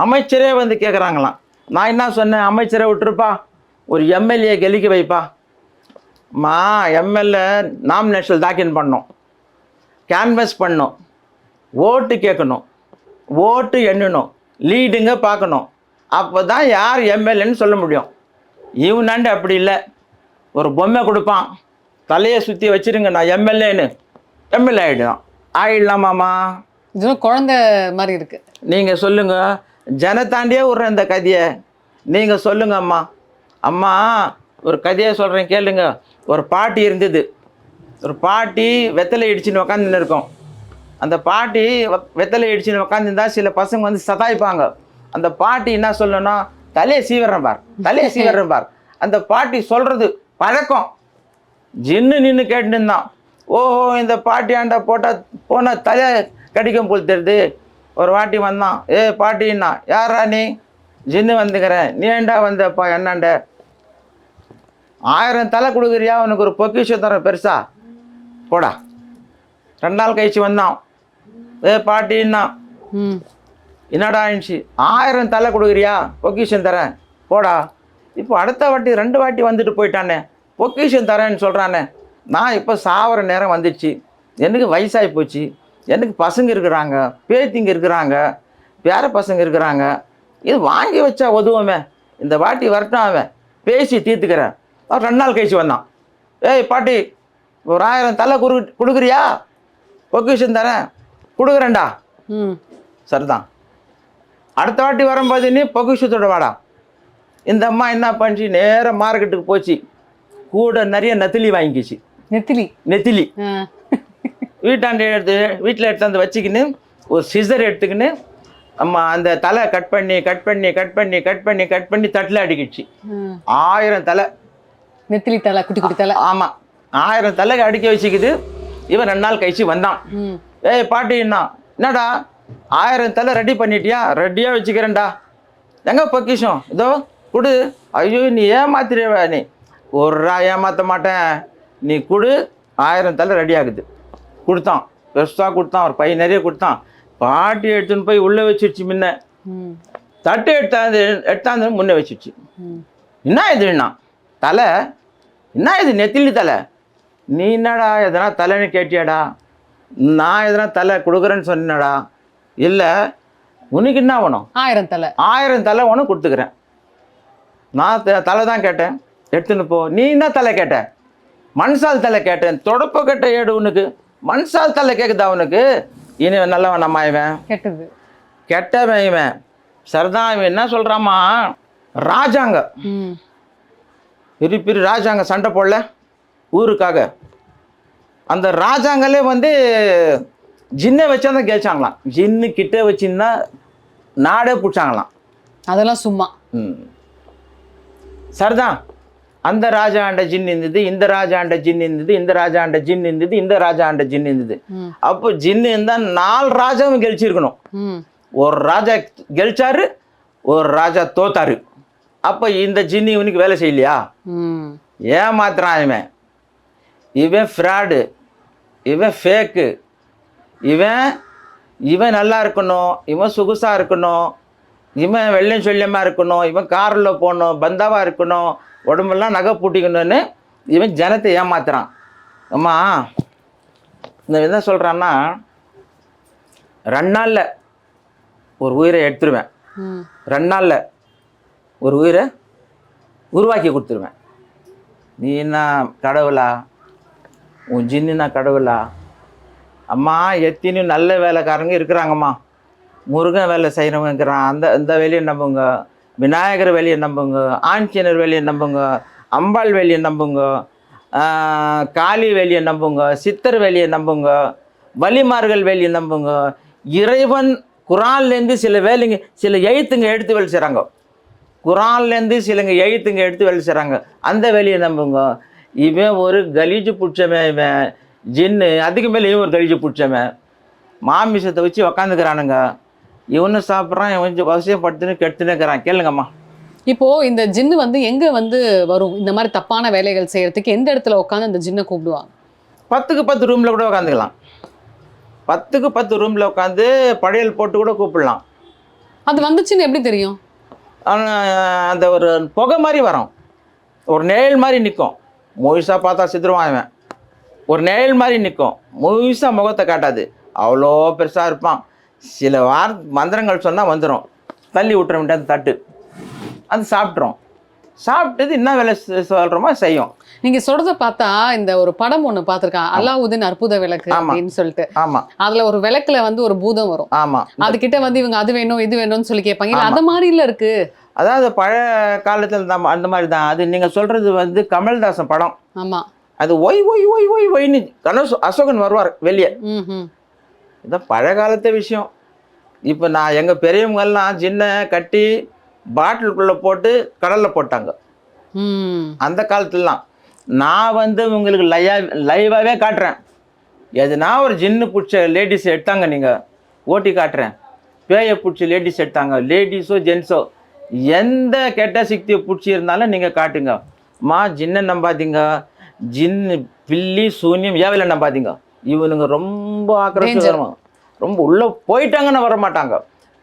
அமைச்சரே வந்து கேட்குறாங்களாம் நான் என்ன சொன்னேன்? அமைச்சரை விட்டுருப்பா. ஒரு எம்எல்ஏ கெலிக்க வைப்பா. மா எம்எல்ஏ நாமினேஷன் தாக்கல் பண்ணோம் கேன்வஸ் பண்ணோம் ஓட்டு கேட்கணும். ஓட்டு எண்ணணும். லீடுங்க பார்க்கணும். அப்போ தான் யார் எம்எல்ஏன்னு சொல்ல முடியும். இவனாண்டு அப்படி இல்லை. ஒரு பொம்மை கொடுப்பான். தலையை சுற்றி வச்சிருங்க நான் எம்எல்ஏன்னு எம்எல்ஏ ஆகிடும் ஆயிடலாமாம்மா இதுவும் குழந்தை மாதிரி இருக்கு. நீங்கள் சொல்லுங்கள் ஜனத்தாண்டியே விட்றேன் இந்த கதையை. நீங்கள் சொல்லுங்க அம்மா. அம்மா ஒரு கதையை சொல்கிறேன் கேளுங்க. ஒரு பாட்டி இருந்தது. ஒரு பாட்டி வெத்தலை இடிச்சுன்னு உக்காந்துன்னு இருக்கும் அந்த பாட்டி வெத்தலை இடிச்சுன்னு உக்காந்துருந்தா சில பசங்க வந்து சதாய்ப்பாங்க. அந்த பாட்டி என்ன சொல்லணும்னா தலையை சீவரம் பார். தலையை சீவிடுறேன் பார். அந்த பாட்டி சொல்கிறது பழக்கம். ஜின்னு நின்று கேட்டுன்னு இருந்தான். ஓஹோ இந்த பாட்டியாண்ட போட்டால் போனால் தலை கடிக்கும் போல் தெரியுது. ஒரு வாட்டி வந்தான். ஏ பாட்டின்னா யாரா நீ? ஜின்னு வந்துக்கிறேன். நீ ஏன்டா வந்தப்பா? என்னாண்ட? ஆயிரம் தலை கொடுக்குறியா? உனக்கு ஒரு பொக்கிஷம் தரேன் பெருசா. போடா. ரெண்டு நாள் கழிச்சு வந்தான். ஏ பாட்டின்னா. ம். என்னடா ஆயிடுச்சு? ஆயிரம் தலை கொடுக்குறியா? பொக்கிஷன் தரேன். போடா. இப்போ அடுத்த வாட்டி ரெண்டு வாட்டி வந்துட்டு போயிட்டானே. பொக்கிஷன் தரேன்னு சொல்கிறானே நான் இப்போ சாவர நேரம் வந்துடுச்சு எனக்கு வயசாகி போச்சு. எனக்கு பசங்க இருக்கிறாங்க பேத்திங்க இருக்கிறாங்க பேர பசங்க இருக்கிறாங்க. இது வாங்கி வச்சா உதவுமே இந்த வாட்டி வரட்டும் அவன். பேசி தீர்த்துக்கிறேன். அவன் ரெண்டு நாள் கழிச்சு வந்தான். ஏய் பாட்டி ஒரு ஆயிரம் தலை கொடு கொடுக்குறியா? பொக்கிஷன் தரேன். கொடுக்குறேன்டா. ம். சரிதான். அடுத்த வாட்டி வரும்போது நீ பொக்கிஷத்தோட வாடா. இந்த அம்மா என்ன பண்ணுச்சு? நேராக மார்க்கெட்டுக்கு போச்சு. கூட நிறைய நெத்திலி வாங்கிக்கிச்சு. நெத்திலி? நெத்திலி. வீட்டாண்ட எடுத்து வீட்டில் எடுத்து வந்து வச்சுக்கின்னு ஒரு சிசர் எடுத்துக்கின்னு அம்மா அந்த தலை கட் பண்ணி கட் பண்ணி கட் பண்ணி கட் பண்ணி கட் பண்ணி தட்டில் அடிக்கிடுச்சு. ஆயிரம் தலை. நெத்திலி தலை குட்டி குட்டி தலை. ஆமாம் ஆயிரம் தலை அடிக்க வச்சுக்குது இவன் ரெண்டு நாள் கழிச்சு வந்தான். ஏய் பாட்டின்னா என்னடா? ஆயிரம் தலை ரெடி பண்ணிட்டியா? ரெடியாக வச்சுக்கிறேன்டா. எங்க பொக்கிஷம்? இதோ கொடு. ஐயோ நீ ஏமாத்திடுவ நீ. ஒரு ஏமாற்ற மாட்டேன். நீ கொடு. ஆயிரம் தலை ரெடி ஆகுது. கொடுத்தான். பெருசாக கொடுத்தான். ஒரு பையன் நிறைய கொடுத்தான். பாட்டி எடுத்துன்னு போய் உள்ளே வச்சிருச்சு முன்ன. தட்டு எடுத்தாந்து எடுத்தாந்து முன்னே வச்சிருச்சு. என்ன இதுன்னா தலை? என்ன இது நெத்திலி தலை? நீ என்னடா எதனா தலைன்னு கேட்டியாடா? நான் எதனா தலை கொடுக்குறேன்னு சொன்னேடா இல்லை உனக்கு என்ன வேணும்? ஆயிரம் தலை. ஆயிரம் தலை ஒன்று கொடுத்துக்கிறேன். நான் தலை தான் கேட்டேன். எடுத்துன்னு போ. நீ என்ன தலை கேட்ட? மண்சால் தலை கேட்டேன். தொடப்ப கட்ட ஏடு உனக்கு. மண்சால் தலை கேட்குதா உனக்கு? இனி நல்லவன் நம்ம இவன். கெட்டது. கெட்டவன் இவன். சரிதான் இவன் என்ன சொல்கிறாமா ராஜாங்க. பெரிய பெரிய ராஜாங்க சண்டை போடல. ஊருக்காக. அந்த ராஜாங்களே வந்து ஜின்னை வச்சு தான் கேச்சாங்களாம். ஜின்னு கிட்ட வச்சுன்னா நாடே பிடிச்சாங்களாம். அதெல்லாம் சும்மா. ம். சரிதான் அந்த ராஜாண்ட ஜின் இருந்தது இந்த ராஜாண்ட ஜின் இருந்தது இந்த ராஜாண்ட ஜின் இருந்தது இந்த ராஜாண்ட ஜின் இருந்தது. அப்போ ஜின்னு இருந்தால் நாலு ராஜாவும் கெழிச்சிருக்கணும் ஒரு ராஜா கெழிச்சாரு ஒரு ராஜா தோத்தாரு. அப்போ இந்த ஜின்னு இவனுக்கு வேலை செய்யலையா? ஏமாத்துறான் இவன். இவன் ஃப்ராடு இவன் ஃபேக்கு இவன் இவன் நல்லா இருக்கணும் இவன் சொகுசாக இருக்கணும் இவன் வெள்ளையும் சொல்லியமாக இருக்கணும் இவன் காரில் போகணும் பந்தாவாக இருக்கணும் உடம்பெல்லாம் நகை பூட்டிக்கணும்னு இவன் ஜனத்தை ஏமாத்துறான். அம்மா இந்த என்ன சொல்கிறான்னா ரெண்டு நாளில் ஒரு உயிரை எடுத்துருவேன். ரெண்டு நாளில் ஒரு உயிரை உருவாக்கி கொடுத்துருவேன். நீ என்ன கடவுளா? உன் ஜின்னுனா கடவுளா? அம்மா எத்தினும் நல்ல வேலைக்காரங்க இருக்கிறாங்கம்மா. முருகன் வேலை செய்கிறவங்க இருக்கிறான். அந்த இந்த வேலையை நம்புங்க. விநாயகர் வேலையை நம்புங்க ஆஞ்சநேயர் வேலையை நம்புங்க அம்பாள் வேலையை நம்புங்க காளி வேலையை நம்புங்க சித்தர் வேலையை நம்புங்க வலிமார்கள் வேலையை நம்புங்க. இறைவன் குரான்லேருந்து சில வேலைங்க சில எழுத்துங்க எடுத்து வேலை செய்கிறாங்க குரான்லேருந்து சிலங்க எழுத்துங்க எடுத்து வேலை செய்கிறாங்க அந்த வேலையை நம்புங்க. இவன் ஒரு கலீஜு பிடிச்சவன் இவன். ஜின்னு அதுக்கு மேலே இவன் ஒரு கலீஜு பிடிச்சவன். மாமிசத்தை வச்சு உக்காந்துக்கிறானுங்க. இவனும் சாப்பிட்றான் இவன் கொஞ்சம் வசியப்படுத்துன்னு கெடுத்துன்னு இருக்கிறான். கேளுங்கம்மா. இப்போ இந்த ஜின்னு வந்து எங்க வந்து வரும்? இந்த மாதிரி தப்பான வேலைகள் செய்யறதுக்கு எந்த இடத்துல உட்காந்து அந்த ஜின்னை கூப்பிடுவாங்க? பத்துக்கு பத்து ரூமில் கூட உட்காந்துக்கலாம். பத்துக்கு பத்து ரூமில் உட்காந்து படையல் போட்டு கூட கூப்பிடலாம். அது வந்துச்சுன்னு எப்படி தெரியும்? அந்த ஒரு புகை மாதிரி வரும். ஒரு நிழல் மாதிரி நிற்கும் முழுசாக பார்த்தா சித்திருவான் இவன். ஒரு நிழல் மாதிரி நிற்கும் முழுசாக முகத்தை காட்டாது. அவ்வளோ பெருசாக இருப்பான். சில வார மந்திரங்கள் சொன்னால் வந்துடும் தள்ளி விட்டுற வேண்டிய அந்த தட்டு. அது சாப்பிட்றோம் சாப்பிட்டது என்ன வேலை சொல்கிறோமோ செய்யும். நீங்க சொல்றத பார்த்தா இந்த ஒரு படம் ஒண்ணு பார்த்திருக்கேன். அல்லாவுதீன் அற்புத விளக்கு. அப்படின்னு சொல்லிட்டு. ஆமாம் அதுல ஒரு விளக்குல வந்து ஒரு பூதம் வரும். ஆமாம் அது கிட்ட வந்து இவங்க அது வேணும் இது வேணும்னு சொல்லி கேட்பாங்க. அது மாதிரி இல்ல இருக்கு. அதாவது பழைய காலத்தில் தான் அந்த மாதிரி தான். அது நீங்கள் சொல்கிறது வந்து கமல்தாசன் படம். ஆமா. அது ஒய் ஒய் ஒய் ஒய் ஒய்னு கணேஷ் அசோகன் வருவார் வெளியே. இதான் பழைய காலத்து விஷயம். இப்போ நான் எங்கள் பெரியவங்கெல்லாம் சின்ன கட்டி பாட்டிலுக்குள்ளே போட்டு கடலில் போட்டாங்க. அந்த காலத்துலலாம். நான் வந்து உங்களுக்கு லையா லைவாகவே காட்டுறேன். எதுனா ஒரு ஜின்னு பிடிச்ச லேடிஸ் எடுத்தாங்க நீங்கள் ஓட்டி காட்டுறேன். பேயை பிடிச்ச லேடிஸ் எடுத்தாங்க. லேடிஸோ ஜென்ஸோ எந்த கெட்ட சக்தியை பிடிச்சி இருந்தாலும் நீங்கள் காட்டுங்க. மா ஜின்னை நம்பாதீங்க. ஜின்னு பில்லி சூன்யம் ஏவலை நம்பாதீங்க. இவனுங்க ரொம்ப ஆக்கிரமிச்சு ரொம்ப உள்ளே போயிட்டாங்கன்னு வர மாட்டாங்க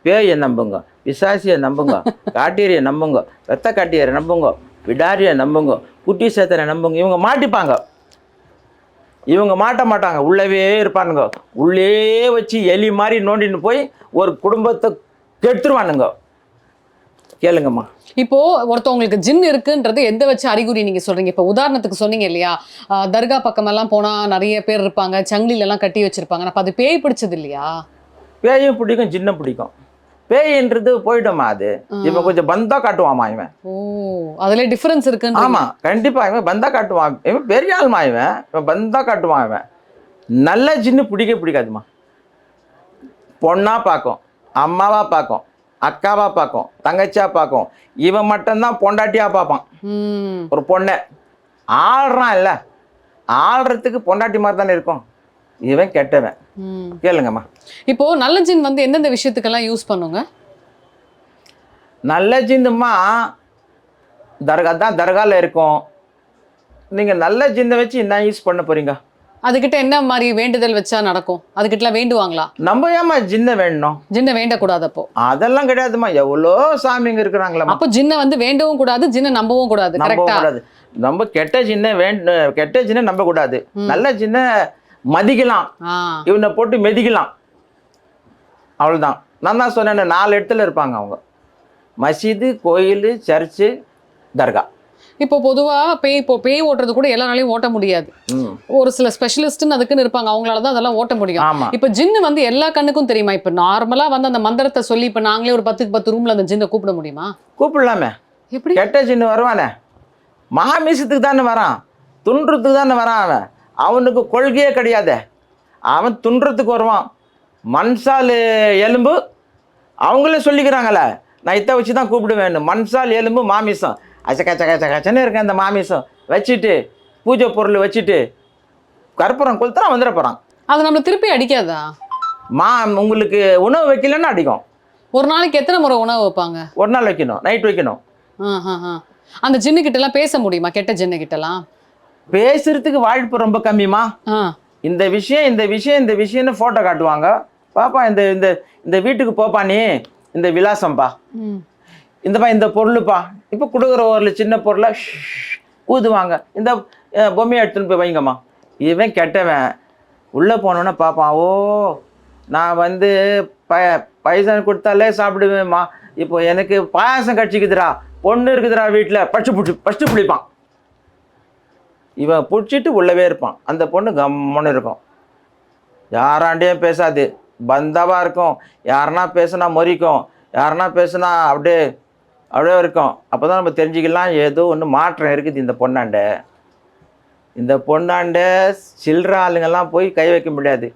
பேயை நம்புங்க பிசாசியை நம்புங்க காட்டீரியை நம்புங்க ரத்த காட்டியரை நம்புங்க விடாரியை நம்புங்க குட்டி சேத்தனை நம்புங்க இவங்க மாட்டிப்பாங்க. இவங்க மாட்ட மாட்டாங்க உள்ளவே இருப்பானுங்க. உள்ளே வச்சு எலி மாதிரி நோண்டின்னு போய் ஒரு குடும்பத்தை கெடுத்துருவானுங்க. கேளுங்கம்மா. இப்போ ஒருத்தவங்களுக்கு ஜின் இருக்குன்றது எந்த வச்சு அறிகுறி நீங்க சொல்றீங்க? இப்போ உதாரணத்துக்கு சொன்னீங்க இல்லையா? தர்கா பக்கமெல்லாம் போனா நிறைய பேர் இருப்பாங்க சங்கிலில எல்லாம் கட்டி வச்சிருப்பாங்க. அப்ப அது பேய் பிடிச்சது இல்லையா? பேயும் பிடிக்கும் சின்ன பிடிக்கும். பேயின்றது போயிடுமா அது? இவன் கொஞ்சம் பந்தா காட்டுவாமா இவன்? ஓ அதுல டிஃபரன்ஸ் இருக்குன்னு ஆமா கண்டிப்பா இவன் பந்தா காட்டுவான். இவன் பெரிய ஆள்மா இவன். இவன் பந்தா காட்டுவான் இவன். நல்ல ஜின்னு பிடிக்க பிடிக்காதுமா பொண்ணா பார்க்கும் அம்மாவா பார்க்கும். அக்காவா பார்க்கும் தங்கச்சியா பார்க்கும். இவன் மட்டும்தான் பொண்டாட்டியா பார்ப்பான். ஒரு பொண்ணை. ஆள்றான் இல்லை. ஆள்றதுக்கு பொண்டாட்டி மாதிரி தானே இருக்கும். இவன் கெட்டவன். கேளுங்கம்மா. இப்போ நல்ல ஜின் வந்து எந்தெந்த விஷயத்துக்கெல்லாம் யூஸ் பண்ணுங்க? நல்ல ஜிந்துமா தர்கா தான் தர்காவில் இருக்கும். நீங்கள் நல்ல ஜிந்தை வச்சு என்ன யூஸ் பண்ண போறீங்க. அதுகிட்ட என்ன மாதிரி வேண்டுதல் வச்சா நடக்கும்? அதுகிட்டலாம் வேண்டுவாங்களா? நம்ம ஏம்மா ஜின்னை வேணும்? ஜின்னை வேண்டக்கூடாது அப்போ. அதெல்லாம் கிடையாதும்மா. எவ்வளோ சாமிங்க இருக்கிறாங்களம்மா. அப்போ ஜின்னை வந்து வேண்டவும் கூடாது ஜின்னை நம்பவும் கூடாது கரெக்டா நம்ம கெட்ட ஜின்னை வேண்ட கெட்ட ஜின்னை நம்ப கூடாது நல்ல ஜின்னை மதிக்கலாம். இவனை போட்டு மெதிக்கலாம். அவ்வளவுதான். நான் தான் சொன்னேன் நாலு இடத்துல இருப்பாங்க அவங்க. மசீது கோயில் சர்ச்சு தர்கா. இப்போ பொதுவா பேய் இப்போ பேய் ஓட்டுறது கூட எல்லாராலையும் ஓட்ட முடியாது. ஒரு சில ஸ்பெஷலிஸ்ட்னு அதுக்குன்னு இருப்பாங்க. அவங்களால தான் அதெல்லாம் ஓட்ட முடியும். இப்போ ஜின்னு வந்து எல்லா கண்ணுக்கும் தெரியுமா? இப்போ நார்மலா வந்து அந்த மந்திரத்தை சொல்லி இப்போ நாங்களே ஒரு பத்துக்கு பத்து ரூம்ல அந்த ஜின்னை கூப்பிட முடியுமா? கூப்பிடலாமே. எப்படி? கெட்ட சின்ன வருவானே மகாமீசத்துக்கு தானே வரான். துன்றதுக்கு தானே வரான் அவன். அவனுக்கு கொள்கையே கிடையாது. அவன் துன்றதுக்கு வருவான். மண்சால் எலும்பு அவங்களே சொல்லிக்கிறாங்களே. நான் இதை வச்சு தான் கூப்பிடுவேன்னு. மண்சால் எலும்பு மாமிசம். அச்சக்க சக்க சக்கச்சன்னு இருக்கேன் அந்த மாமிசம். வச்சுட்டு பூஜை பொருள் வச்சுட்டு கற்பூரம் கொளுத்துறான் வந்துட போகிறான் அது நம்மள திருப்பி அடிக்காதா? மா உங்களுக்கு உணவு வைக்கலன்னா அடிக்கும். ஒரு நாளைக்கு எத்தனை முறை உணவு வைப்பாங்க? ஒரு நாள் வைக்கணும் நைட் வைக்கணும். அந்த ஜின்னு கிட்ட எல்லாம் பேச முடியுமா? கெட்ட ஜின்னு கிட்டலாம் பேசுறதுக்கு வாய்ப்பு ரொம்ப கம்மிமா இந்த விஷயம் இந்த விஷயம் இந்த விஷயம்னு ஃபோட்டோ காட்டுவாங்க. பாப்பா இந்த இந்த இந்த வீட்டுக்கு போப்பா நீ இந்த விலாசம்பா. இந்தப்பா இந்த பொருளுப்பா. இப்போ கொடுக்குற ஒரு சின்ன பொருளை ஊதுவாங்க. இந்த பொம்மையை எடுத்துன்னு போய் வைங்கம்மா. இவன் கெட்டவன். உள்ளே போனோன்னே பார்ப்பான் ஓ நான் வந்து ப பைசன் கொடுத்தாலே சாப்பிடுவேம்மா. இப்போ எனக்கு பாயாசம் கட்சிக்குதுடா பொண்ணு இருக்குதுடா வீட்டில் பச்சு பிடிச்சி பச்சு பிடிப்பான். இவன் பிடிச்சிட்டு உள்ளவே இருப்பான். அந்த பொண்ணு கம்முன்னு இருக்கும். யாராண்டையும் பேசாது. பந்தாவா இருக்கும். யாருன்னா பேசுனா மொறிக்கும் யாருன்னா பேசுனா அப்படியே அப்படியே இருக்கும். அப்போ தான் நம்ம தெரிஞ்சுக்கலாம் ஏதோ ஒன்று மாற்றம் இருக்குது இந்த பொண்ணாண்ட இந்த பொண்ணாண்ட சில்லற ஆளுங்கெல்லாம் போய் கை வைக்க முடியாது.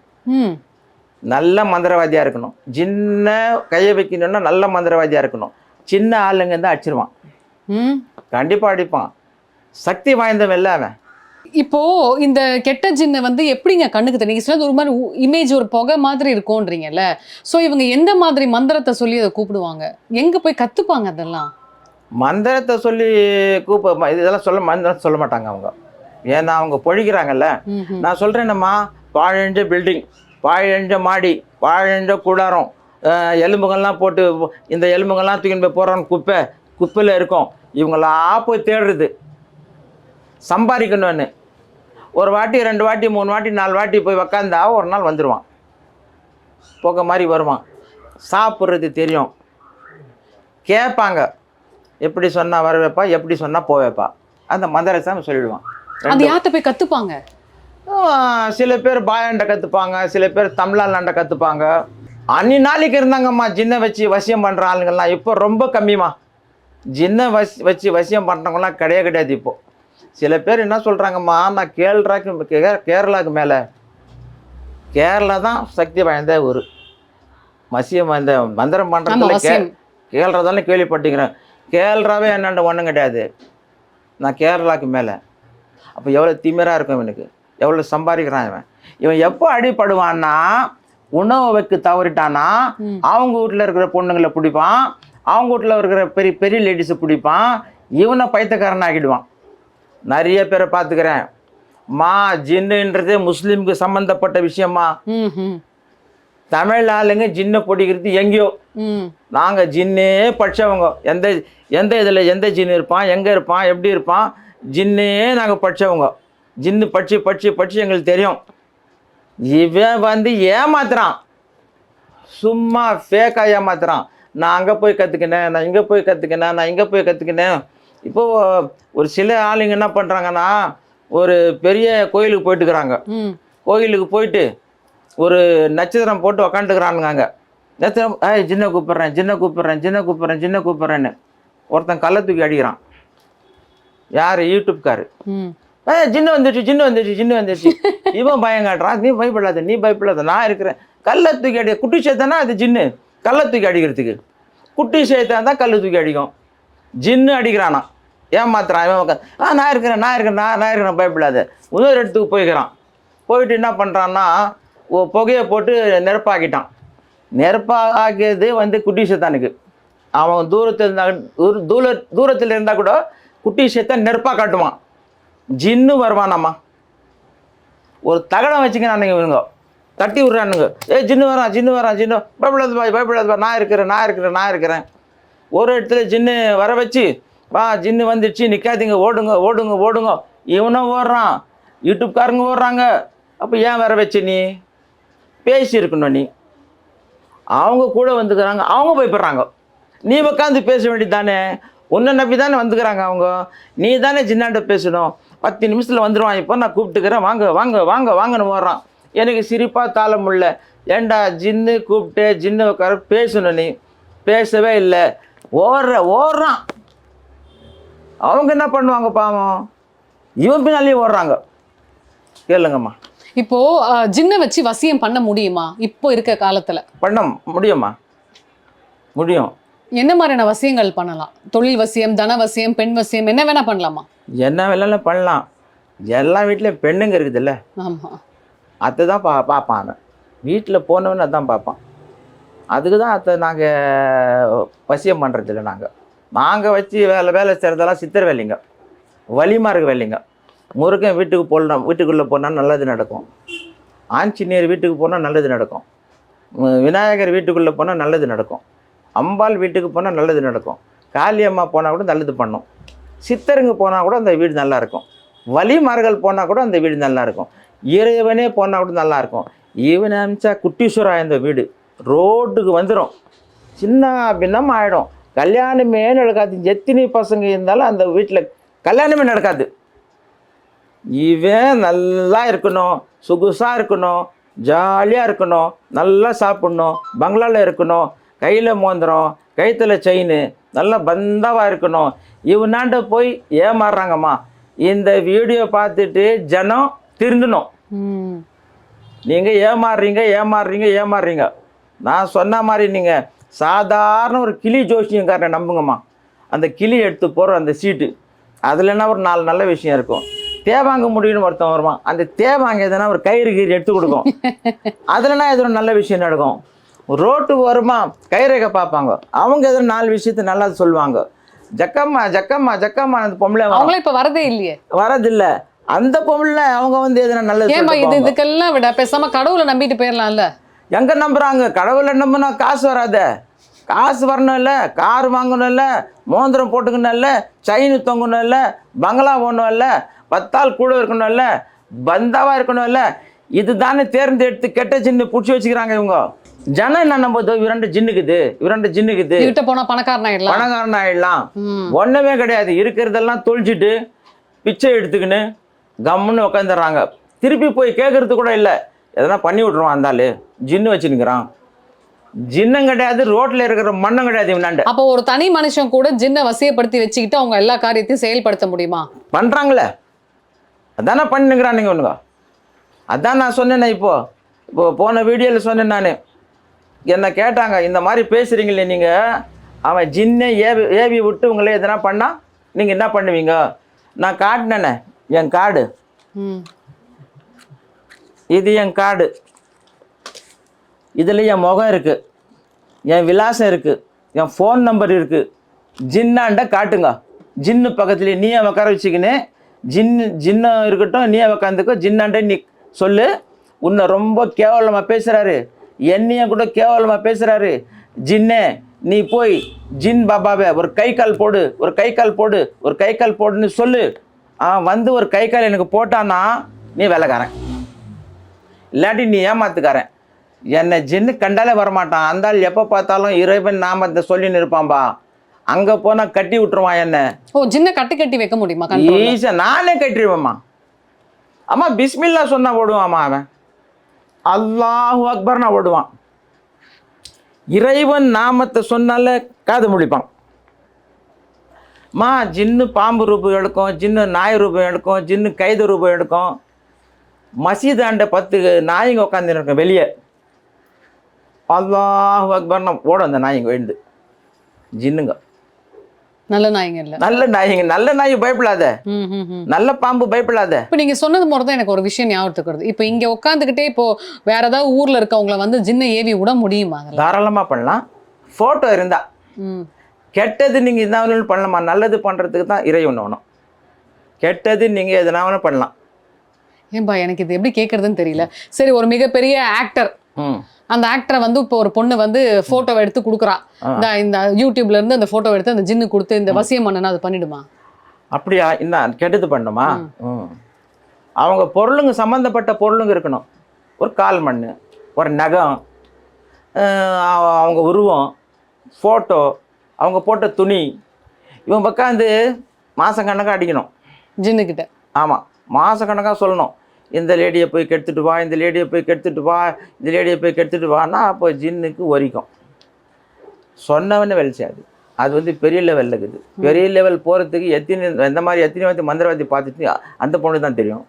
நல்ல மந்திரவாதியாக இருக்கணும். சின்ன கையை வைக்கணும்னா நல்ல மந்திரவாதியாக இருக்கணும். சின்ன ஆளுங்க தான் அடிச்சிருவான். கண்டிப்பாக அடிப்பான். சக்தி வாய்ந்தவன் இல்லை அவன். இப்போ இந்த கெட்ட ஜின்னை வந்து எப்படிங்க கண்ணுக்கு தெரியும்? சொன்னது ஒரு மாதிரி இமேஜ் ஒரு புகை மாதிரி இருக்கும்ன்றீங்கல்ல. சோ இவங்க எந்த மாதிரி மந்திரத்தை சொல்லி அதை கூப்பிடுவாங்க? எங்க போய் கத்துப்பாங்க அதெல்லாம்? மந்திரத்தை சொல்லி கூப்ப இதெல்லாம் சொல்ல மந்திரம் சொல்ல மாட்டாங்க அவங்க. ஏன்னா அவங்க பொழிக்கிறாங்கல்ல. நான் சொல்கிறேன்னம்மா பாழஞ்ச பில்டிங் பாழஞ்ச மாடி பாழஞ்ச கூடாரம் எலும்புகள்லாம் போட்டு இந்த எலும்புகள்லாம் தூக்கின்னு போய் போடுறான்னு குப்பை குப்பையில் இருக்கும். இவங்களா போய் தேடுறது. சம்பாதிக்கணும்னு. ஒரு வாட்டி ரெண்டு வாட்டி மூணு வாட்டி நாலு வாட்டி போய் உக்காந்தா ஒரு நாள் வந்துடுவான் புகை மாதிரி வருவான். சாப்பிட்றது தெரியும். கேட்பாங்க. எப்படி சொன்னால் வர வைப்பா எப்படி சொன்னால் போக வைப்பா அந்த மந்திரத்தை சொல்லிடுவான். அது யார்கிட்ட போய் கத்துப்பாங்க? ஆஹ் சில பேர் பாயாண்ட கற்றுப்பாங்க சில பேர் தமிழாண்ட கற்றுப்பாங்க அன்னி நாளைக்கு இருந்தாங்கம்மா ஜின்ன வச்சு வசியம் பண்ணுற ஆளுங்கள்லாம். இப்போ ரொம்ப கம்மிம்மா. ஜின்ன வசி வச்சு வசியம் பண்ணுறவங்களாம் கிடையாது கிடையாது இப்போ. சில பேர் என்ன சொல்கிறாங்கம்மா நான் கேரளாக்கு கே- கேரளாக்கு மேலே. கேரளா தான் சக்தி வாய்ந்த ஒரு வசியம் வாய்ந்த மந்திரம் பண்ணுறதுல கே கேரளா தானே கேள்விப்பட்டிக்கிறேன் கேரளாவே என்னண்ட ஒன்றும் கிடையாது. நான் கேரளாக்கு மேலே. அப்போ எவ்வளோ திமிராக இருக்கும் இவனுக்கு. எவ்வளோ சம்பாதிக்கிறான் இவன். இவன் எப்போ அடிபடுவான்னா உணவு வைக்க தவறிட்டானா ம். அவங்க வீட்டில் இருக்கிற பொண்ணுங்களை பிடிப்பான். அவங்க வீட்டில் இருக்கிற பெரிய பெரிய லேடிஸை பிடிப்பான். இவனை பைத்தியக்காரன் ஆக்கிடுவான் நிறைய பேரை பார்த்துக்கிறேன். மா ஜின்னுன்றது முஸ்லீமுக்கு சம்மந்தப்பட்ட விஷயமா. தமிழ் ஆளுங்க ஜின்னை பிடிக்கிறது எங்கேயோ? நாங்கள் ஜின்னே படித்தவங்க எந்த எந்த இதில் எந்த ஜின்னு இருப்பான்? எங்கே இருப்பான்? எப்படி இருப்பான்? ஜின்னே நாங்கள் படித்தவங்க ஜின்னு படித்து படித்து படித்து எங்களுக்கு தெரியும். இவன் வந்து ஏமாத்துறான். சும்மா ஃபேக்காக ஏமாத்துறான். நான் அங்கே போய் கற்றுக்கினேன் நான் இங்கே போய் கற்றுக்கினேன் நான் இங்கே போய் கற்றுக்கினேன் இப்போது ஒரு சில ஆளுங்க என்ன பண்ணுறாங்கன்னா ஒரு பெரிய கோயிலுக்கு போயிட்டுக்கிறாங்க. கோயிலுக்கு போயிட்டு ஒரு நட்சத்திரம் போட்டு உக்காந்துக்கிறானுங்க அங்கே நட்சத்திரம் ஏய் சின்ன கூப்பிட்றேன் சின்ன கூப்பிட்றேன் சின்ன கூப்பிட்றேன் சின்ன கூப்பிட்றேன்னு. ஒருத்தன் கள்ள தூக்கி அடிக்கிறான். யார்? யூடியூப்காரு. ஏ சின்ன வந்துருச்சு சின்ன வந்துருச்சு சின்ன வந்துருச்சு. இவன் பயம் காட்டுறான் நீ பயப்படாத நீ பயப்படாத நான் இருக்கிறேன். கல்லை தூக்கி அடி குட்டி சேத்தானா அது ஜின்னு? கல்லை தூக்கி அடிக்கிறதுக்கு. குட்டி சேத்தான் தான் கல்லை தூக்கி அடிக்கும். ஜின்னு அடிக்கிறானா. ஏமாத்துறான் இவன் உட்காந்து ஆ நான் இருக்கிறேன் நான் இருக்கிறேன் நான் நான் இருக்கிறேன் பயப்படாது. இன்னொரு இடத்துக்கு போய்க்கிறான். போயிட்டு என்ன பண்ணுறான்னா ஓ புகையை போட்டு நெருப்பாக்கிட்டான். நெருப்பாக்கியது வந்து குட்டி சேத்தானுக்கு அவன் தூரத்தில் இருந்தா தூர தூர தூரத்தில் இருந்தால் கூட குட்டி சேத்தான் நெருப்பாக காட்டுவான். ஜின்னு வருவானாம்மா ஒரு தகடம் வச்சுக்கிறானுங்க இவனுங்க. தட்டி விட்றானுங்க. ஏ ஜின்னு வரான் ஜின்னு வரான் ஜின்னு பயப்படாது பாய் பயப்படாது நான் இருக்கிறேன் நான் இருக்கிறேன் நான் இருக்கிறேன். ஒரு இடத்துல ஜின்னு வர வச்சு வா ஜின்னு வந்துடுச்சு நிற்காதீங்க ஓடுங்க ஓடுங்க ஓடுங்க. இவனும் ஓடுறான். யூடியூப்காரங்க ஓடுறாங்க. அப்போ ஏன் வர வச்சு நீ? பேசியிருக்கணும் நீ. அவங்க கூட வந்துக்கிறாங்க அவங்க போய்ப்படுறாங்க. நீ உட்காந்து பேச வேண்டியது தானே உன்னை நம்பி தானே வந்துக்கிறாங்க அவங்க. நீ தானே ஜின்னாண்ட பேசணும். பத்து நிமிஷத்தில் வந்துடுவான் இப்போ நான் கூப்பிட்டுக்கிறேன். வாங்க வாங்க வாங்க வாங்கன்னு ஓடுறான். எனக்கு சிரிப்பாக தாள முடியல ஏன்டா ஜின்னு கூப்பிட்டு ஜின்னு உட்கார பேசணும் நீ. பேசவே இல்லை. ஓடுற ஓடுறான். அவங்க என்ன பண்ணுவாங்க பாவம்? இவன் பின்னாலேயே ஓடுறாங்க. கேளுங்கம்மா. இப்போ ஜின்னை வச்சு வசியம் பண்ண முடியுமா? இப்போ இருக்க காலத்துல. பண்ண முடியுமா? முடியும். என்ன மாதிரியான வசியங்கள் பண்ணலாம்? தொழில் வசியம் தன வசியம் பெண் வசியம் என்ன வேணா பண்ணலாமா? என்ன வேலைலாம் பண்ணலாம். எல்லா வீட்லேயும் பெண்ணுங்க இருக்குதுல்ல. ஆமா. அதை தான் பா பார்ப்பான் அவன் வீட்டில் போனவன்னு அதான் பார்ப்பான். அதுக்கு தான் அதை நாங்கள் வசியம் பண்ணுறதில்ல நாங்கள் நாங்கள் வச்சு வேலை வேலை செய்கிறதெல்லாம் சித்தர் வேலைங்க. வலிமார்க்க வேலைங்க. முருகன் வீட்டுக்கு போடணும் வீட்டுக்குள்ளே போனால் நல்லது நடக்கும். ஆஞ்சநேயர் வீட்டுக்கு போனால் நல்லது நடக்கும். விநாயகர் வீட்டுக்குள்ளே போனால் நல்லது நடக்கும். அம்பாள் வீட்டுக்கு போனால் நல்லது நடக்கும். காளியம்மா போனால் கூட நல்லது பண்ணும். சித்தருங்க போனால் கூட அந்த வீடு நல்லாயிருக்கும் வழிமார்கள் போனால் கூட அந்த வீடு நல்லா இருக்கும். இறைவனே போனால் கூட நல்லாயிருக்கும் ஈவன் அமிச்சா குட்டீஸ்வரா இந்த வீடு. ரோட்டுக்கு வந்துடும் சின்ன பின்னம் ஆகிடும் கல்யாணமே நடக்காது. எத்தனை பசங்க இருந்தாலும் அந்த வீட்டில் கல்யாணமே நடக்காது. இவன் நல்லா இருக்கணும். சொகுசாக இருக்கணும். ஜாலியாக இருக்கணும். நல்லா சாப்பிடணும். பங்களாவில் இருக்கணும். கையில் மோந்திரம் கைத்தில் செயின் நல்லா பந்தாவாக இருக்கணும். இவனாண்ட போய் ஏமாறுறாங்கம்மா. இந்த வீடியோ பார்த்துட்டு ஜனம் திருந்தணும். நீங்கள் ஏமாறுறீங்க ஏமாறுறீங்க ஏமாறுறீங்க. நான் சொன்ன மாதிரி நீங்கள் சாதாரண ஒரு கிளி ஜோசியங்காரனை நம்புங்கம்மா. அந்த கிளி எடுத்து போகிற அந்த சீட்டு அதுலன்னா ஒரு நாலு நல்ல விஷயம் இருக்கும். தேவாங்க முடியும்னு ஒருத்தன் வருவான். அந்த தேவாங்க எதுனா ஒரு கயிறு கீறு எடுத்து கொடுக்கும். அதுலனா எது ஒரு நல்ல விஷயம் நடக்கும்? ரோட்டு வருமா கைரேகை பார்ப்பாங்க. அவங்க எதோ நாலு விஷயத்த நல்லா சொல்லுவாங்க. ஜக்கம்மா ஜக்கம்மா ஜக்கம்மா அந்த பொம்பளை வரும். அவங்களே இப்ப வரதே இல்லையே. வரதில்ல. அந்த பொம்பளை அவங்க வந்து எதுனா நல்லது. இதுக்கெல்லாம் விட பேசாம கடவுளை நம்பிட்டு போயிடலாம்ல. எங்க நம்புறாங்க? கடவுளை நம்பினா காசு வராத. காசு வரணும் இல்லை கார் வாங்கணும் இல்லை மோதிரம் போட்டுக்கணும் இல்லை செயின் தொங்கணும் இல்லை பங்களா போகணும் இல்லை பத்தாள் கூட இருக்கணும் இல்லை பந்தாவா இருக்கணும் இல்லை இதுதானே தேர்ந்தெடுத்து கெட்ட ஜின்னு பிடிச்சி வச்சுக்கிறாங்க இவங்க. ஜனம் என்ன நம்புது? இவரண்டு ஜின்னுக்குது இவரண்டு ஜின்னுக்குது இவர்கிட்ட போனா பணக்காரன் ஆயிடலாம். பணக்காரன் ஆயிடலாம். ம். ஒன்றுமே கிடையாது. இருக்கிறதெல்லாம் தொழிச்சிட்டு பிச்சை எடுத்துக்கின்னு கம்முன்னு உட்காந்துடுறாங்க திருப்பி போய் கேட்கறது கூட இல்லை. எதனா பண்ணி விட்ருவான் அந்தாள் ஜின்னு வச்சுன்னுக்கிறான். ஜின்னும் கிடையாது ரோட்டில் இருக்கிற மண்ணும் கிடையாது இவனாண்ட. அப்போ ஒரு தனி மனுஷன் கூட ஜின்னை வசியப்படுத்தி வச்சுக்கிட்டு அவங்க எல்லா காரியத்தையும் செயல்படுத்த முடியுமா? பண்ணுறாங்களே அதானே பண்ணிக்கிறானுங்க ஒன்றுங்க அதான் நான் சொன்னேனே இப்போ. இப்போ போன வீடியோவில் சொன்னேன் நான். என்னை கேட்டாங்க இந்த மாதிரி பேசுகிறீங்களே நீங்கள் அவன் ஜின்னை ஏவி ஏவி விட்டு உங்களை எதனா பண்ணால் நீங்கள் என்ன பண்ணுவீங்க? நான் காட்டினேனே என் கார்டு. ம். இது என் கார்டு இதில் என் முகம் இருக்குது என் விலாசம் இருக்குது என் ஃபோன் நம்பர் இருக்குது ஜின்னாண்ட காட்டுங்க. ஜின்னு பக்கத்துலேயே நீயே உட்கார வச்சுக்கின்னு ஜின்னு ஜின்னும் இருக்கட்டும் நீயே உக்காந்துக்கோ ஜின்னாண்ட நீ சொல்லு. உன்னை ரொம்ப கேவலமாக பேசுகிறாரு என்னையும் கூட கேவலமாக பேசுகிறாரு ஜின்னே நீ போய் ஜின் பாபாவே ஒரு கை கால் போடு ஒரு கை கால் போடு ஒரு கை கால் போடுன்னு சொல்லு. ஆ வந்து ஒரு கை கால் எனக்கு போட்டான்னா நீ வேலைக்காரன். இல்லாட்டி நீ ஏமாத்துக்காரன். என்னை ஜின்னு கண்டாலே வரமாட்டான். அந்த ஆள் எப்போ பார்த்தாலும் இறைவன் நாமத்தை சொல்லின்னு இருப்பான்பா. அங்கே போனால் கட்டி விட்டுருவான் என்ன. ஓ ஜின்னை கட்டி கட்டி வைக்க முடியுமா? கண்ட்ரோல் ஈஸா நானே கட்டிடுவேம்மா அம்மா பிஸ்மில்லா சொன்னா ஓடுவாம்மா அவன். அல்லாஹு அக்பர்னா ஓடுவான். இறைவன் நாமத்தை சொன்னால காது முடிப்பான். மா ஜின்னு பாம்பு ரூபம் எடுக்கும் ஜின்னு நாய் ரூபம் எடுக்கும் ஜின்னு கைது ரூபம் எடுக்கும். மசீதாண்ட பத்து நாய்ங்க உட்காந்துருக்கோம் வெளியே. அல்லாஹு அக்பர்னா ஓடும் அந்த நாய்ங்க எழுந்து. ஜின்னுங்க. நல்ல நாய்ங்க இல்ல. நல்ல நாய்ங்க நல்ல நாய் பயப்படாத. நல்ல பாம்பு பயப்படாத. இப்போ நீங்க சொன்னது மாதிரி தான் எனக்கு ஒரு விஷயம் ஞாபகத்துக்கு வருது இப்போ இங்க உட்காந்துக்கிட்டே இப்போ வேற ஏதாவது ஊர்ல இருக்கவங்கள வந்து ஜின்னை ஏவி விட முடியுமா? தாராளமாக பண்ணலாம். ஃபோட்டோ இருந்தா. ம். கெட்டது நீங்கள் என்ன வேணாலும் பண்ணலாமா? நல்லது பண்ணுறதுக்கு தான் இறைவன் வேணும். கெட்டது நீங்கள் எதுனா வேணாலும் பண்ணலாம். ஏன்பா எனக்கு இது எப்படி கேட்கறதுன்னு தெரியல. சரி ஒரு மிகப்பெரிய ஆக்டர் அந்த ஆக்டரை வந்து இப்போ ஒரு பொண்ணு வந்து போட்டோவை எடுத்து கொடுக்குறா. இந்த இந்த யூடியூப்ல இருந்து அந்த போட்டோ எடுத்து அந்த ஜின்னு கொடுத்து இந்த வசியம் பண்ணனா அது பண்ணிடுமா? அப்படியா? இந்த கெட்டது பண்ணுமா? அவங்க பொருளுங்க சம்மந்தப்பட்ட பொருளுங்க இருக்கணும். ஒரு கால் மண் ஒரு நகம் அவங்க உருவம் ஃபோட்டோ அவங்க போட்ட துணி. இவன் உட்காந்து மாதம் கணக்காக அடிக்கணும். ஜின்னு கிட்ட ஆமாம் மாதக்கணக்காக சொல்லணும். இந்த லேடியை போய் கெடுத்துட்டு வா இந்த லேடியை போய் கெடுத்துட்டு வா இந்த லேடியை போய் கெடுத்துட்டு வான்னா அப்போ ஜின்னுக்கு ஒரிக்கும். சொன்னவனே வேலை செய்யாது அது வந்து பெரிய லெவலில் இருக்குது. பெரிய லெவல் போகிறதுக்கு எத்தனை எந்த மாதிரி எத்தனை வந்து மந்திரவாதி பார்த்துட்டு அந்த பொண்ணு தான் தெரியும்.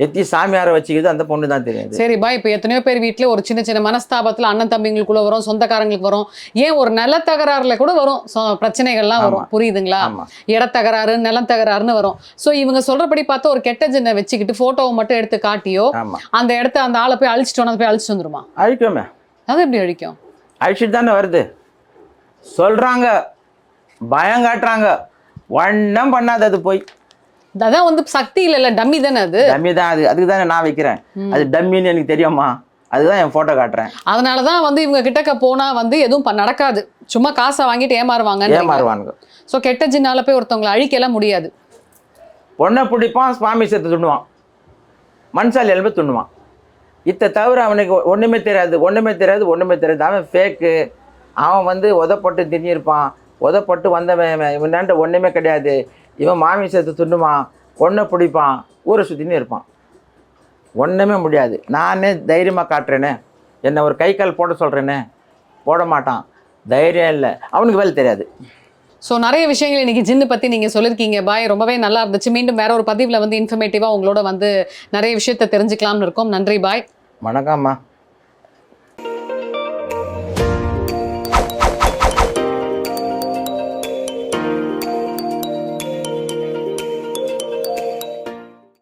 எத்தி சாமியாரை வச்சுக்கிது அந்த பொண்ணு தான் தெரியும் சரி பா இப்போ எத்தனையோ பேர் வீட்ல ஒரு சின்ன சின்ன மனஸ்தாபத்துல அண்ணன் தம்பிங்களுக்குள்ள வரும் சொந்தக்காரங்களுக்கு வரும். ஏன் ஒரு நில தகராறுல கூட வரும்? சொ- பிரச்சனைகள்லாம் வரும். புரியுதுங்களா? இடத்தகராறு நிலம் தகராறுன்னு வரும். ஸோ இவங்க சொல்றபடி பார்த்தா ஒரு கெட்ட ஜின்னை வச்சுக்கிட்டு போட்டோவை மட்டும் எடுத்து காட்டியோ அந்த இடத்த அந்த ஆளை போய் அழிச்சிட்டு போய் அழிச்சிட்டு வந்துருமா? அழிக்குமே. அது எப்படி அழிக்கும்? அழிச்சிட்டு தானே வருது. சொல்கிறாங்க பயம் காட்டுறாங்க. ஒன்றும் பண்ணாது அது போய். அதான் வந்து சக்தி இல்லைல்ல டம்மி தானே அது? டம்மி தான் அது அதுக்கு தானே நான் வைக்கிறேன். அது டம்மின்னு எனக்கு தெரியுமா? அதுதான் என் ஃபோட்டோ காட்டுறேன். அதனால தான் வந்து இவங்க கிட்டக்க போனா வந்து எதுவும் நடக்காது. சும்மா காசை வாங்கிட்டு ஏமாறுவாங்க ஏமாறுவானுங்க. ஸோ கெட்ட ஜின்னால போய் ஒருத்தவங்களை அழிக்கலாம் முடியாது. பொண்ணை பிடிப்பான் சுவாமி சேர்த்து துண்ணுவான் மனுஷால் எழுப்ப துண்ணுவான் இத்தை தவிர அவனுக்கு ஒன்றுமே தெரியாது ஒன்றுமே தெரியாது ஒன்றுமே தெரியாது. அவன் ஃபேக்கு அவன் வந்து உதப்பட்டு திணியிருப்பான். உதப்பட்டு வந்தவன் இவன். இவனாண்ட ஒன்றுமே கிடையாது. இவன் மாமி சேர்த்து துண்ணுவான் பொண்ணை பிடிப்பான் ஊரை சுற்றினே இருப்பான். ஒன்றுமே முடியாது. நானே தைரியமாக காட்டுறேனே. என்னை ஒரு கை கால் போட சொல்கிறேனே போட மாட்டான். தைரியம் இல்லை. அவனுக்கு வேலை தெரியாது. ஸோ நிறைய விஷயங்கள் இன்னைக்கு ஜின்னு பத்தி நீங்க சொல்லியிருக்கீங்க பாய் ரொம்பவே நல்லா இருந்துச்சு. மீண்டும் வேற ஒரு பதிவுல வந்து இன்ஃபர்மேட்டிவா உங்களோட வந்து நிறைய விஷயத்த தெரிஞ்சுக்கலாம்னு இருக்கோம். நன்றி பாய். வணக்கம்மா.